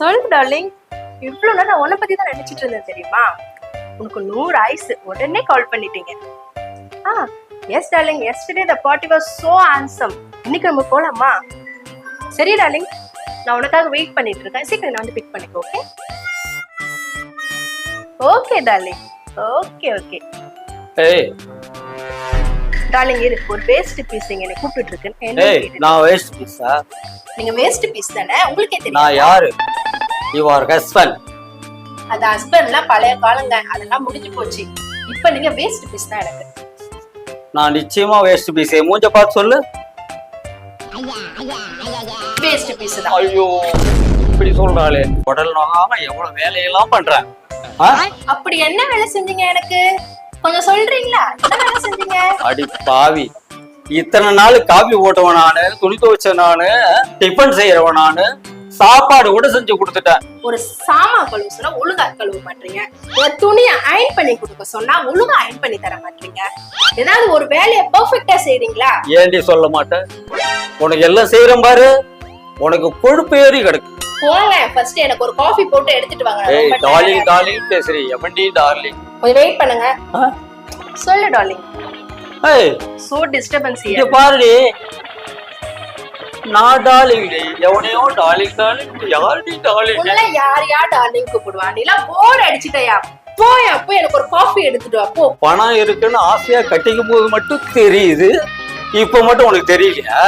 Darling இவ்வளவு நேரம் நான் உன்னை பத்தி தான் நினைச்சிட்டு இருந்தேன் தெரியுமா? உனக்கு நூறு ஐஸ் உடனே கால் பண்ணிட்டீங்க. ஆ yes darling yesterday the party was so handsome இன்னைக்கு நம்ம போலாமா? சரி டார்லிங் நான் உனக்காக வெயிட் பண்ணிட்டு இருக்கேன். சீக்கிரம் நான் வந்து பிக் பண்ணிக்கோ okay okay darling okay okay ஏய் டார்லிங் இரு ஒரு வேஸ்ட் பீஸ் இங்க என்னை கூப்பிட்டு இருக்கு ஏய்? நான் வேஸ்ட் பீஸா நீங்க வேஸ்ட் பீஸ் தானே? உங்களுக்கே தெரியும்? நான் யாரு? யுவர் ஹஸ்பண்ட் அது ஹஸ்பண்ட்லாம் பழைய காலங்க. அதெல்லாம் முடிஞ்சு போச்சு. இப்ப நீங்க வேஸ்ட் பீஸ் தான் எனக்கு. நான் நிச்சயமா வேஸ்ட் பீஸ் மூஞ்ச பார்த்து சொல்லு. வேஸ்ட் பீஸ் தான். ஐயோ இப்படி சொல்றாளே. உடல் நோகாம எவ்வளவு வேலையெல்லாம் பண்றேன். ஆ? அப்படி என்ன வேலை செஞ்சீங்க எனக்கு? கொஞ்சம் சொல்றீங்களா? என்ன வேலை செஞ்சீங்க? அடி பாவி. இத்தனை நாள் காபி போட்டவன் நானு துணி துவைச்ச நானு டிஃபன் செய்யறவன் நானு. சாப்பாடு கூட செஞ்சு கொடுத்துட்டேன் ஒரு சாமா கழுவு சொன்னா ஒழுங்கா கழுவ மாட்டீங்க. ஒரு துணியை அயன் பண்ணி கொடுக்க சொன்னா ஒழுங்கா அயன் பண்ணி தர மாட்டீங்க. ஏதாவது ஒரு வேலையை பெர்ஃபெக்ட்டா செய்றீங்களா? ஏண்டி சொல்ல மாட்டேன் உனக்கு எல்லாம் செய்யறேன் பாரு. உனக்கு கொழுப்பு ஏறி கிடக்கு. போங்க ஃபர்ஸ்ட் எனக்கு ஒரு காஃபி போட்டு எடுத்துட்டு வாங்க. ஏய் டார்லிங் டார்லிங் பேசுறீ. எவன்டி டார்லிங். கொஞ்சம் வெயிட் பண்ணுங்க. சொல்லு டார்லிங் ஏய் சோ டிஸ்டர்பன்ஸ் இங்க பாருடி. நான் டார்லிங் எவனையோ டார்லிங் டார்லிங் யாருடி டார்லிங் உள்ள யார் யார் டார்லிங் கூப்பிடுவா? நீ எல்லாம் போர் அடிச்சிட்டயா? போயா போய் எனக்கு ஒரு காஃபி எடுத்துட்டு வா போ. பணம் இருக்குன்னு ஆசையா கட்டிக்கும் போது மட்டும் தெரியுது. இப்ப மட்டும் உனக்கு தெரியலையா?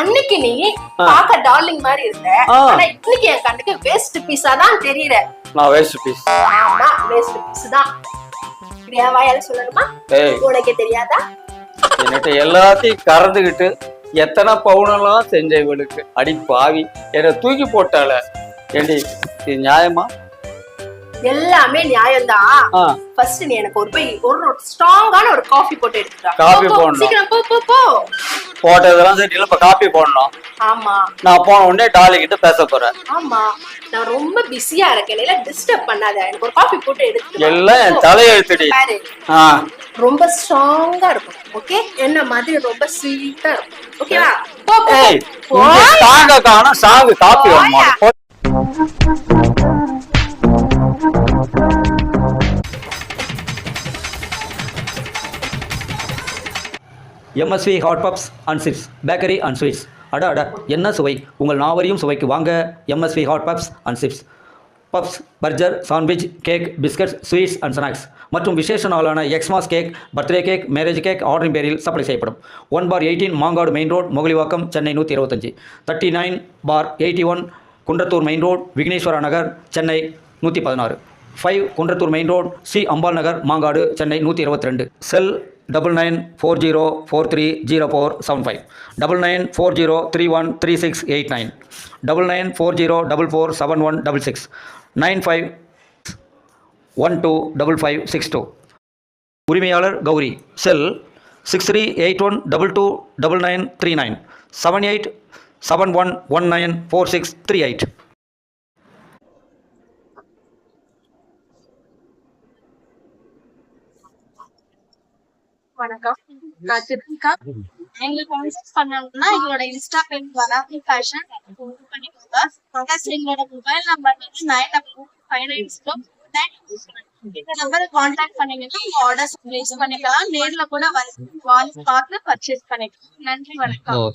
அன்னைக்கு நீ. பாக்க டார்லிங் மாதிரி இருந்த. ஆனா இன்னைக்கு என் கண்ணுக்கு வேஸ்ட் பீஸா தான் தெரியற. நான் வேஸ்ட் பீஸ் ஆமா வேஸ்ட் பீஸ் தான் என் வாயால சொல்லணுமா? உனக்கே தெரியாதா? என்கிட்ட எல்லாத்தையும் கறந்துகிட்டு எத்தனை பவுனெல்லாம் செஞ்ச இவளுக்கு அடி பாவி. என்னை தூக்கி போட்டால. ஏண்டி இது நியாயமா? எல்லாமே நியாயம்தான். ஃபர்ஸ்ட் நீ எனக்கு ஒரு போய் ஒரு ஸ்ட்ராங்கான ஒரு காஃபி போட்டு எடுத்துட்டு வா. Coffee போ, போ, போடணும். சீக்கிரம் போ போ போ. போட்டதெல்லாம் சரி இல்லை இப்ப காப்பி போடணும். ஆமா. நான் போன உடனே டாலி கிட்ட பேச போறேன். ஆமா. நான் ரொம்ப பிஸியா இருக்கேன். இல்ல டிஸ்டர்ப் பண்ணாத. எனக்கு ஒரு காஃபி போட்டு எடுத்துட்டு வா. எல்லாம் என். தலையெழுத்துடி பாரு. ஆ. ரொம்ப ஸ்ட்ராங்கா இருக்கும். ஓகே என்ன மாதிரி ரொம்ப ஸ்வீட்டா இருக்கும். ஓகேவா சாங்க காணோம் song copy. M S V hot puffs and chips bakery and sweets அட அட என்ன சுவை? உங்கள் நாவரையும் சுவைக்கு வாங்க. M S V hot puffs and chips puffs burger sandwich cake biscuits sweets and snacks மற்றும் விசேஷ நாளான Xmas cake birthday cake marriage cake ஆர்டரின் பேரில் சப்ளை செய்யப்படும். One four eighteen Mangadu main road Mogalivakkam Chennai நூற்றி இருபத்தஞ்சி. Thirty nine four eighty one Kundrathur main road Vigneshwara Nagar Chennai நூற்றி பதினாறு. Five Kundrathur main road C Ambal Nagar Mangadu Chennai நூற்றி இருபத்தி ரெண்டு cell double nine four zero four three zero four seven five double nine four zero three one three six eight nine double nine four zero double four seven one double six nine five one two double five six two உரிமையாளர் Gowri cell six three eight one double two double nine three nine seven eight seven one one nine four six three eight வணக்கம். நான் திருப்பிகா எங்களுக்கு contact பண்ணணும்னா எங்களோட insta page வராபி fashion பண்ணிக்கோங்க. Plus எங்களோட mobile number வந்து nine double five nine zero number contact करेंगे तो ऑर्डर्स प्लेस करने का नेट लगोड़ा वाले वाले साथ में परचेज करेंगे नंबर